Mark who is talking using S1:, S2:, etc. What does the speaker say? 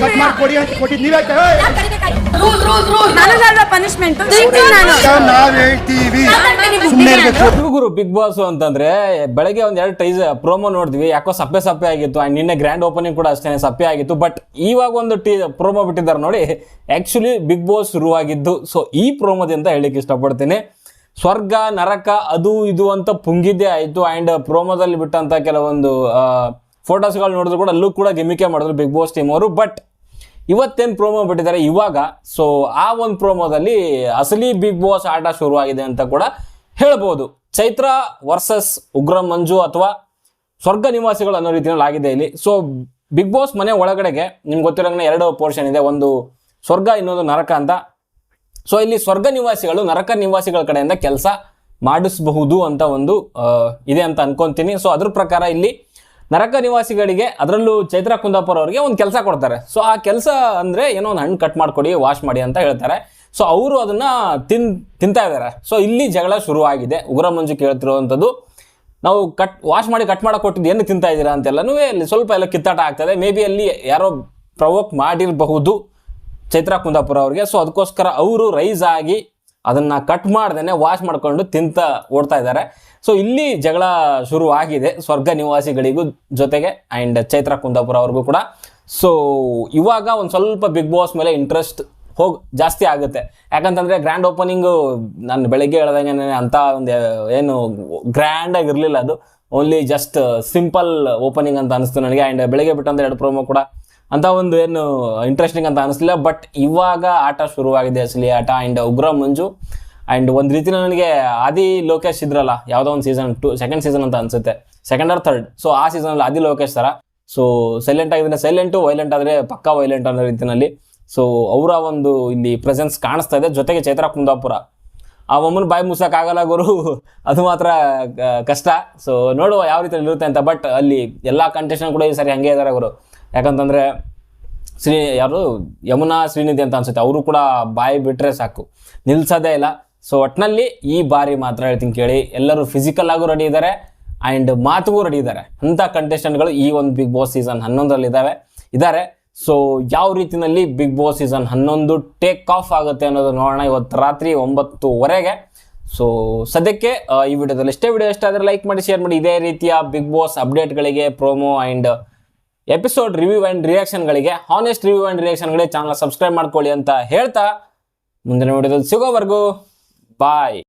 S1: Cut ಮಾಡ್ಕೊಡಿ ಅಂತ ಕೊಟ್ಟಿದ್ದು ನೀವೇ
S2: ನನಗಲ್ವಾ ಪನಿಷ್ಮೆಂಟ್ ನಾನು.
S1: ನಾವ್ ಹೇಳ್ತೀವಿ. ಸುಮ್ಮನೆ ಇರ್ಬೇಕು.
S3: ಗುರು ಬಿಗ್ ಬಾಸ್ ಅಂತಂದ್ರೆ ಬೆಳಗ್ಗೆ ಒಂದ್ ಎರಡು ಟೈಸ್ ಪ್ರೋಮೋ ನೋಡಿದ್ವಿ. ಯಾಕೋ ಸಪ್ಪೆ ಸಪ್ಪೆ ಆಗಿತ್ತು. ಅಂಡ್ ನಿನ್ನೆ ಗ್ರ್ಯಾಂಡ್ ಓಪನಿಂಗ್ ಕೂಡ ಅಷ್ಟೇ ಸಪ್ಪೆ ಆಗಿತ್ತು. ಬಟ್ ಇವಾಗ ಒಂದು ಟಿ ಪ್ರೋಮೋ ಬಿಟ್ಟಿದ್ದಾರೆ ನೋಡಿ. ಆಕ್ಚುಲಿ ಬಿಗ್ ಬಾಸ್ ಶುರುವಾಗಿದ್ದು ಸೊ ಈ ಪ್ರೋಮೋದಿಂದ ಹೇಳಿಕ್ ಇಷ್ಟಪಡ್ತೀನಿ. ಸ್ವರ್ಗ ನರಕ ಅದು ಇದು ಅಂತ ಪುಂಗಿದ್ದೇ ಆಯಿತು. ಆ್ಯಂಡ್ ಪ್ರೋಮೋದಲ್ಲಿ ಬಿಟ್ಟಂತ ಕೆಲವೊಂದು ಫೋಟೋಸ್ಗಳು ನೋಡಿದ್ರು ಕೂಡ ಅಲ್ಲೂ ಕೂಡ ಗಿಮಿಕೆ ಮಾಡಿದ್ರು ಬಿಗ್ ಬಾಸ್ ಟೀಮ್ ಅವರು. ಬಟ್ ಇವತ್ತೇನು ಪ್ರೋಮೋ ಬಿಟ್ಟಿದ್ದಾರೆ? ಇವಾಗ. ಸೊ ಆ ಒಂದು ಪ್ರೋಮೋದಲ್ಲಿ ಅಸಲಿ ಬಿಗ್ ಬಾಸ್ ಆಟ ಶುರುವಾಗಿದೆ ಅಂತ ಕೂಡ ಹೇಳ್ಬೋದು. ಚೈತ್ರ ವರ್ಸಸ್ ಉಗ್ರ ಮಂಜು ಅಥವಾ ಸ್ವರ್ಗ ನಿವಾಸಿಗಳು ಅನ್ನೋ ರೀತಿಯಲ್ಲಿ ಆಗಿದೆ ಇಲ್ಲಿ. ಸೊ ಬಿಗ್ ಬಾಸ್ ಮನೆ ಒಳಗಡೆಗೆ ನಿಮ್ಗೆ ಗೊತ್ತಿರೋಂಗೆ ಎರಡು ಪೋರ್ಷನ್ ಇದೆ. ಒಂದು ಸ್ವರ್ಗ, ಇನ್ನೊಂದು ನರಕ ಅಂತ. ಸೊ ಇಲ್ಲಿ ಸ್ವರ್ಗ ನಿವಾಸಿಗಳು, ನರಕ ನಿವಾಸಿಗಳ ಕಡೆಯಿಂದ ಕೆಲಸ ಮಾಡಿಸಬಹುದು ಅಂತ ಒಂದು ಇದೆ ಅಂತ ಅನ್ಕೊಂತೀನಿ. ಸೊ ಅದ್ರ ಪ್ರಕಾರ ಇಲ್ಲಿ ನರಕ ನಿವಾಸಿಗಳಿಗೆ ಅದರಲ್ಲೂ ಚೈತ್ರ ಕುಂದಾಪುರ ಅವರಿಗೆ ಒಂದು ಕೆಲಸ ಕೊಡ್ತಾರೆ. ಸೊ ಆ ಕೆಲಸ ಅಂದರೆ ಏನೋ ಒಂದು ಹಣ್ಣು ಕಟ್ ಮಾಡಿಕೊಡಿ ವಾಶ್ ಮಾಡಿ ಅಂತ ಹೇಳ್ತಾರೆ. ಸೊ ಅವರು ಅದನ್ನು ತಿನ್, ತಿಂತಾ ಇದ್ದಾರೆ ಸೊ ಇಲ್ಲಿ ಜಗಳ ಶುರುವಾಗಿದೆ. ಉಗ್ರ ಮಂಜು ಕೇಳ್ತಿರುವಂಥದ್ದು ನಾವು ಕಟ್ ವಾಶ್ ಮಾಡಿ ಕಟ್ ಮಾಡಕ್ಕೆ ಕೊಟ್ಟಿದ್ದು ಏನು ತಿಂತಾ ಇದ್ದೀರಾ ಅಂತೆಲ್ಲನೂ ಅಲ್ಲಿ ಸ್ವಲ್ಪ ಎಲ್ಲ ಕಿತ್ತಾಟ ಆಗ್ತದೆ. ಮೇ ಬಿ ಅಲ್ಲಿ ಯಾರೋ ಪ್ರವೋಕ್ ಮಾಡಿರಬಹುದು ಚೈತ್ರ ಕುಂದಾಪುರ ಅವರಿಗೆ. ಸೊ ಅದಕ್ಕೋಸ್ಕರ ಅವರು ರೈಸ್ ಆಗಿ ಅದನ್ನ ಕಟ್ ಮಾಡ್ದೇನೆ ವಾಶ್ ಮಾಡ್ಕೊಂಡು ತಿಂತ ಓಡ್ತಾ ಇದ್ದಾರೆ. ಸೊ ಇಲ್ಲಿ ಜಗಳ ಶುರು ಆಗಿದೆ ಸ್ವರ್ಗ ನಿವಾಸಿಗಳಿಗೂ ಜೊತೆಗೆ ಆ್ಯಂಡ್ ಚೈತ್ರ ಕುಂದಾಪುರ ಅವ್ರಿಗೂ ಕೂಡ. ಸೊ ಇವಾಗ ಒಂದು ಸ್ವಲ್ಪ ಬಿಗ್ ಬಾಸ್ ಮೇಲೆ ಇಂಟ್ರೆಸ್ಟ್ ಹೋಗಿ, ಜಾಸ್ತಿ ಆಗುತ್ತೆ. ಯಾಕಂತಂದ್ರೆ ಗ್ರ್ಯಾಂಡ್ ಓಪನಿಂಗು ನಾನು ಬೆಳಗ್ಗೆ ಹೇಳ್ದಂಗೆ ಅಂತ ಒಂದು ಏನು ಗ್ರ್ಯಾಂಡ್ ಆಗಿರಲಿಲ್ಲ ಅದು. ಓನ್ಲಿ ಜಸ್ಟ್ ಸಿಂಪಲ್ ಓಪನಿಂಗ್ ಅಂತ ಅನಿಸ್ತು ನನಗೆ. ಆ್ಯಂಡ್ ಬೆಳಗ್ಗೆ ಬಿಟ್ಟಂತ ಎರಡು ಪ್ರೋಮೋ ಕೂಡ ಅಂತ ಒಂದು ಏನು ಇಂಟ್ರೆಸ್ಟಿಂಗ್ ಅಂತ ಅನಿಸ್ಲಿಲ್ಲ ಬಟ್ ಇವಾಗ ಆಟ ಶುರುವಾಗಿದೆ ಅಸಲಿ ಆಟ ಆ್ಯಂಡ್ ಉಗ್ರ ಮಂಜು. ಆ್ಯಂಡ್ ಒಂದು ರೀತಿ ನನಗೆ ಆದಿ ಲೋಕೇಶ್ ಇದ್ರಲ್ಲ, ಯಾವುದೋ ಒಂದು ಸೀಸನ್ ಟು ಸೆಕೆಂಡ್ ಸೀಸನ್ ಅಂತ ಅನ್ಸುತ್ತೆ. ಸೆಕೆಂಡ್ ಆರ್ ಥರ್ಡ್ ಸೊ ಆ ಸೀಸನಲ್ಲಿ ಆದಿ ಲೋಕೇಶ್ ಥರ ಸೊ ಸೈಲೆಂಟ್ ಆಗಿದ್ರೆ ಸೈಲೆಂಟು ವೈಲೆಂಟ್ ಆದರೆ ಪಕ್ಕಾ ವೈಲೆಂಟ್ ಅನ್ನೋ ರೀತಿಯಲ್ಲಿ ಸೊ ಅವರ ಒಂದು ಇಲ್ಲಿ ಪ್ರೆಸೆನ್ಸ್ ಕಾಣಿಸ್ತಾ ಇದೆ. ಜೊತೆಗೆ ಚೈತ್ರ ಕುಂದಾಪುರ. ಆ ಒಮ್ಮನ ಬಾಯಿ ಮುಸಕ್ಕಾಗಲ್ಲ ಗುರು. ಅದು ಮಾತ್ರ ಕಷ್ಟ. ಸೊ ನೋಡುವ ಯಾವ ರೀತಿ ಇರುತ್ತೆ ಅಂತ ಬಟ್ ಅಲ್ಲಿ ಎಲ್ಲ ಕಂಟೆಸ್ಟೆಂಟ್ ಕೂಡ ಈ ಸರಿ ಹಂಗೆ ಇದ್ದಾರೆ ಗುರು. ಯಾಕಂತಂದ್ರೆ ಶ್ರೀ ಯಾರು? ಯಮುನಾ ಶ್ರೀನಿಧಿ ಅಂತ ಅನ್ಸುತ್ತೆ. ಅವರು ಕೂಡ ಬಾಯಿ ಬಿಟ್ರೆ ಸಾಕು. ನಿಲ್ಸೋದೇ ಇಲ್ಲ. ಸೊ ಒಟ್ನಲ್ಲಿ ಈ ಬಾರಿ ಮಾತ್ರ ಹೇಳ್ತೀನಿ ಕೇಳಿ, ಎಲ್ಲರೂ ಫಿಸಿಕಲ್ ಆಗೂ ರೆಡಿ ಇದ್ದಾರೆ ಆ್ಯಂಡ್ ಮಾತುಗೂ ರೆಡಿ ಇದ್ದಾರೆ ಅಂಥ ಕಂಟೆಸ್ಟೆಂಟ್ಗಳು ಈ ಒಂದು ಬಿಗ್ ಬಾಸ್ ಸೀಸನ್ ಹನ್ನೊಂದರಲ್ಲಿ ಇದ್ದಾವೆ ಇದ್ದಾರೆ ಸೊ ಯಾವ ರೀತಿಯಲ್ಲಿ ಬಿಗ್ ಬಾಸ್ ಸೀಸನ್ ಹನ್ನೊಂದು ಟೇಕ್ ಆಫ್ ಆಗುತ್ತೆ ಅನ್ನೋದು ನೋಡೋಣ ಇವತ್ತು ರಾತ್ರಿ ಒಂಬತ್ತುವರೆಗೆ. ಸೊ ಸದ್ಯಕ್ಕೆ ಈ ವಿಡಿಯೋದಲ್ಲಿ ಎಷ್ಟೇ ವಿಡಿಯೋ ಇಷ್ಟ ಲೈಕ್ ಮಾಡಿ ಶೇರ್ ಮಾಡಿ. ಇದೇ ರೀತಿಯ big boss ಅಪ್ಡೇಟ್ಗಳಿಗೆ promo and episode review and ರಿಯಾಕ್ಷನ್ಗಳಿಗೆ honest review and ರಿಯಾಕ್ಷನ್ಗಳಿಗೆ ಚಾನಲ್ ಸಬ್ಸ್ಕ್ರೈಬ್ ಮಾಡ್ಕೊಳ್ಳಿ ಅಂತ ಹೇಳ್ತಾ ಮುಂದಿನ ವಿಡಿಯೋದಲ್ಲಿ ಸಿಗೋವರೆಗೂ ಬಾಯ್